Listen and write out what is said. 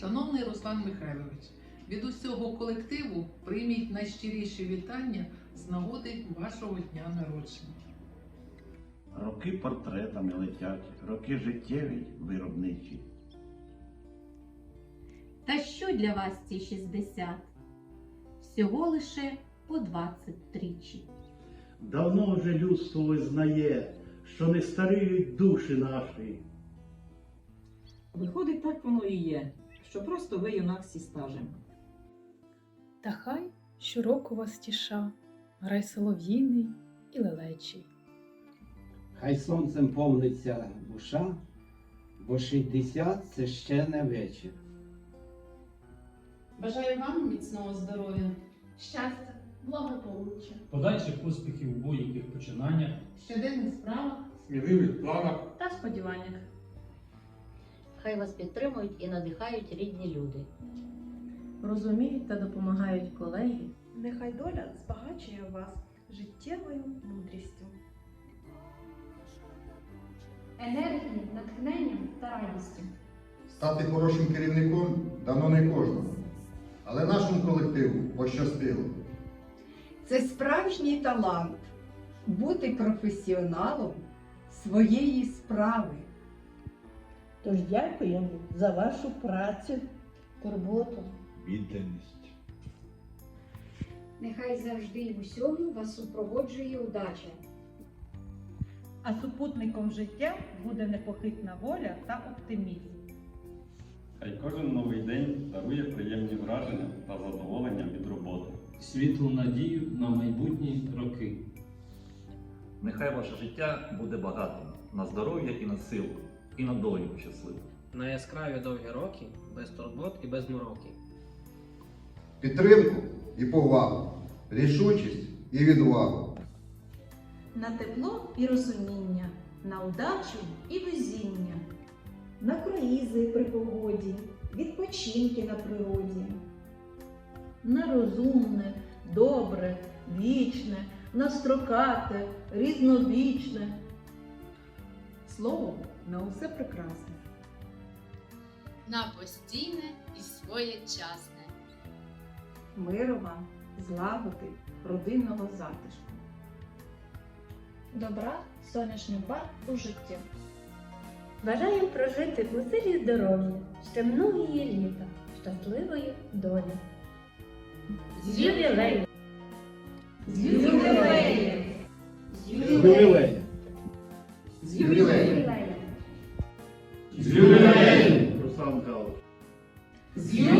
Шановний Руслан Михайлович, від усього колективу прийміть найщиріші вітання з нагоди вашого дня народження. Роки портретами летять, роки життєві виробничі. Та що для вас ці 60? Всього лише по 20 тричі. Давно вже людство визнає, що не старіють душі наші. Виходить, так воно і є, що просто ви юнак зі стажем. Та хай щороку вас тіша, грай солов'їний і лелечий. Хай сонцем повниться душа, бо 60 це ще не вечір. Бажаю вам міцного здоров'я, щастя, благополуччя, подальших успіхів у будь-яких починаннях, щоденних справах сміливих планах. та сподіваннях. Хай вас підтримують і надихають рідні люди. Розуміють та допомагають колеги. Нехай доля збагачує вас життєвою мудрістю. Енергії, натхненням та радістю. Стати хорошим керівником дано не кожному. Але нашому колективу пощастило. Це справжній талант бути професіоналом своєї справи. Тож дякуємо за вашу працю, турботу. Відданість. Нехай завжди і в усьому вас супроводжує удача. А супутником життя буде непохитна воля та оптимізм. Хай кожен новий день дарує приємні враження та задоволення від роботи. Світлу надію на майбутні роки. Нехай ваше життя буде багатим на здоров'я і на силу, і на долю щасливу. На яскраві довгі роки, без турбот і без мороків. Підтримку і повагу, рішучість і відвагу. На тепло і розуміння, на удачу і везіння. На круїзи при погоді, відпочинки на природі. На розумне, добре, вічне, на строкате, різновічне. Словом, на усе прекрасне. На постійне і своєчасне. Миру вам, злагоди, родинного затишку. Добра, сонячний бар у житті. Бажаю прожити у силі здоров'я, ще многії літа, щасливої долі. З ювілею! З ювілеєм! З ювілеєм! Zuluway. Zuluway. For some help. Zuluway.